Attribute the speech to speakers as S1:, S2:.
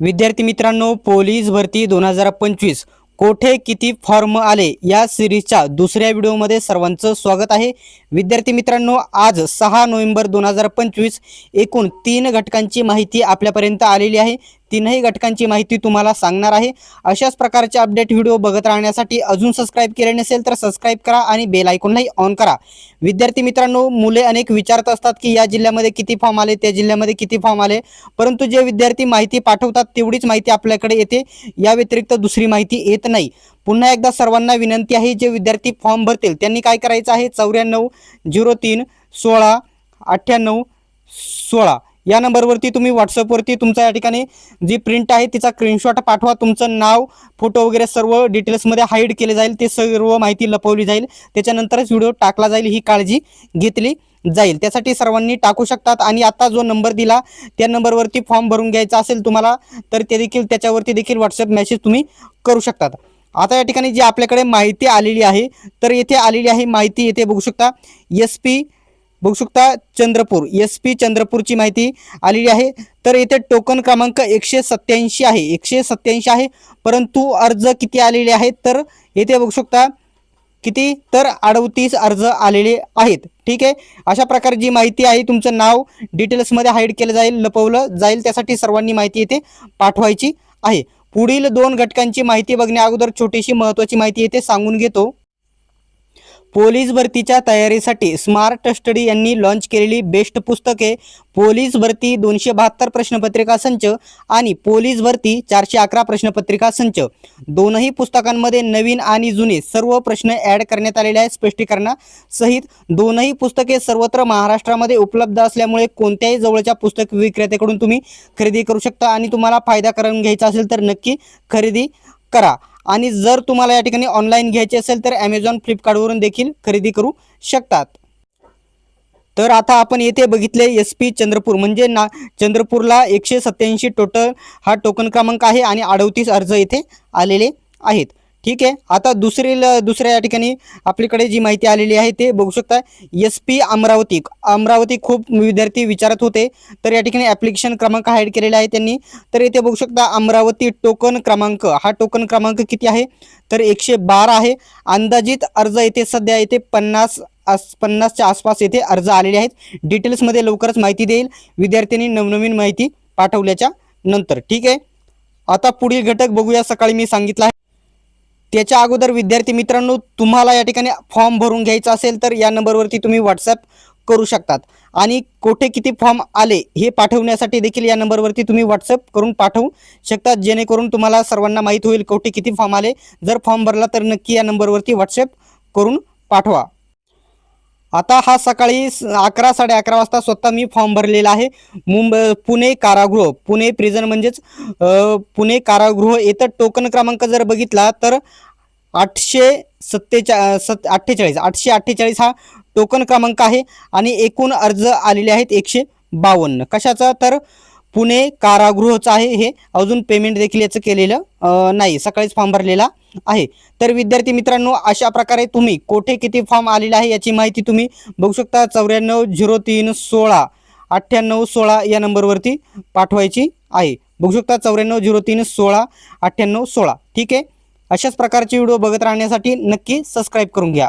S1: विद्यार्थी मित्रांनो पोलीस भरती दोन हजार पंचवीस. कोठे किती फॉर्म आले? या सिरीजच्या दुसऱ्या व्हिडिओमध्ये सर्वांचं स्वागत आहे. विद्यार्थी मित्रांनो आज सहा नोव्हेंबर दोन हजार पंचवीस एकूण तीन घटकांची माहिती आपल्यापर्यंत आलेली आहे. तीनही घटकांची माहिती तुम्हाला सांगणार आहे. अशाच प्रकारचे अपडेट व्हिडिओ बघत राहण्यासाठी अजून सबस्क्राईब केले नसेल तर सबस्क्राईब करा आणि बेल आयकॉनलाही ऑन करा. विद्यार्थी मित्रांनो मुले अनेक विचारत असतात की या जिल्ह्यामध्ये किती फॉर्म आले त्या जिल्ह्यामध्ये किती फॉर्म आले? परंतु जे विद्यार्थी माहिती पाठवतात तेवढीच माहिती आपल्याकडे येते. या व्यतिरिक्त दुसरी माहिती येत नाही. पुन्हा एकदा सर्वांना विनंती आहे जे विद्यार्थी फॉर्म भरतील त्यांनी काय करायचं आहे? चौऱ्याण्णव झिरो तीन सोळा अठ्ठ्याण्णव सोळा. या नंबरवरती तुम्ही व्हॉट्सअपवरती तुमचा या ठिकाणी जी प्रिंट आहे तिचा स्क्रीनशॉट पाठवा. तुमचं नाव फोटो वगैरे सर्व डिटेल्समध्ये हाईड केले जाईल. ते सर्व माहिती लपवली जाईल. त्याच्यानंतरच व्हिडिओ टाकला जाईल ही काळजी घेतली जाईल. त्यासाठी सर्वांनी टाकू शकतात. आणि आता जो नंबर दिला त्या नंबरवरती फॉर्म भरून घ्यायचा असेल तुम्हाला तर ते देखील त्याच्यावरती देखील व्हॉट्सअप मेसेज तुम्ही करू शकतात. आता या ठिकाणी जी आपल्याकडे माहिती आलेली आहे तर येथे आलेली आहे माहिती येथे बघू शकता. एस पी बघू शकता चंद्रपूर एस पी चंद्रपूरची माहिती आलेली आहे. तर येथे टोकन क्रमांक एकशे सत्याऐंशी आहे. एकशे सत्याऐंशी आहे परंतु अर्ज किती आलेले आहेत? तर येथे बघू शकता किती? तर अडतीस अर्ज आलेले आहेत. ठीक आहे? अशा प्रकारे जी माहिती आहे तुमचं नाव डिटेल्समध्ये हाईड केलं जाईल लपवलं जाईल. त्यासाठी सर्वांनी माहिती येथे पाठवायची आहे. पुढील दोन घटकांची माहिती बघण्या अगोदर छोटीशी महत्त्वाची माहिती येथे सांगून घेतो. पोलीस भरतीच्या तयारीसाठी स्मार्ट स्टडी यांनी लॉन्च केलेली बेस्ट पुस्तके पोलीस भरती दोनशे बहात्तर प्रश्नपत्रिका संच आणि पोलीस भरती चारशे अकरा प्रश्नपत्रिका संच. दोनही पुस्तकांमध्ये नवीन आणि जुने सर्व प्रश्न ॲड करण्यात आलेले आहेत. स्पष्टीकरणासहित दोनही पुस्तके सर्वत्र महाराष्ट्रामध्ये उपलब्ध असल्यामुळे कोणत्याही जवळच्या पुस्तक विक्रेत्याकडून तुम्ही खरेदी करू शकता आणि तुम्हाला फायदा करून घ्यायचा असेल तर नक्की खरेदी करा. आणि जर तुम्हाला या ठिकाणी ऑनलाईन घ्यायचे असेल तर ॲमेझॉन फ्लिपकार्टवरून देखील खरेदी करू शकतात. तर आता आपण येथे बघितले एस पी चंद्रपूर. म्हणजे ना चंद्रपूरला एकशे सत्याऐंशी टोटल हा टोकन क्रमांक आहे आणि अडतीस अर्ज येथे आलेले आहेत. ठीक आहे. आता दुसरी ल दुसऱ्या या ठिकाणी आपल्याकडे जी माहिती आलेली आहे ते बघू शकता. S P Amravati. अमरावती खूप विद्यार्थी विचारत होते. तर या ठिकाणी ॲप्लिकेशन क्रमांक हाईड केलेला आहे त्यांनी. तर येथे बघू शकता अमरावती टोकन क्रमांक. हा टोकन क्रमांक किती आहे? तर एकशे बारा आहे. अंदाजित अर्ज येथे सध्या येथे पन्नास आस पन्नासच्या आसपास येथे अर्ज आलेले आहेत. डिटेल्समध्ये लवकरच माहिती देईल. विद्यार्थ्यांनी नवनवीन माहिती पाठवल्याच्या नंतर. ठीक आहे. आता पुढील घटक बघूया. सकाळी मी सांगितलं आहे. त्याच्या अगोदर विद्यार्थी मित्रांनो तुम्हाला या ठिकाणी फॉर्म भरून घ्यायचा असेल तर या नंबरवरती तुम्ही व्हॉट्सअप करू शकतात. आणि कोठे किती फॉर्म आले हे पाठवण्यासाठी देखील या नंबरवरती तुम्ही व्हॉट्सअप करून पाठवू शकतात जेणेकरून तुम्हाला सर्वांना माहीत होईल कोठे किती फॉर्म आले. जर फॉर्म भरला तर नक्की या नंबरवरती व्हॉट्सअप करून पाठवा. आता हा सकाळी स- अकरा साडे अकरा वाजता स्वतः मी फॉर्म भरलेला आहे. मुंबई पुणे कारागृह पुणे प्रिझन म्हणजेच पुणे कारागृह येतं टोकन क्रमांक जर बघितला तर आठशे सत्तेचा सत् अठ्ठेचाळीस आठशे अठ्ठेचाळीस हा टोकन क्रमांक आहे आणि एकूण अर्ज आलेले आहेत एकशे बावन्न. कशाचा? तर पुणे कारागृहचं आहे हे. अजून पेमेंट देखील याचं केलेलं नाही. सकाळीच फॉर्म भरलेला आहे. तर विद्यार्थी मित्रांनो अशा प्रकारे तुम्ही कोठे किती फॉर्म आलेला आहे याची माहिती तुम्ही बघू शकता. चौऱ्याण्णव झिरो तीन सोळा अठ्ठ्याण्णव सोळा या नंबरवरती पाठवायची आहे. बघू शकता चौऱ्याण्णव झिरो तीन सोळा अठ्ठ्याण्णव सोळा. ठीक आहे? अशाच प्रकारचे व्हिडिओ बघत राहण्यासाठी नक्की सबस्क्राईब करून घ्या.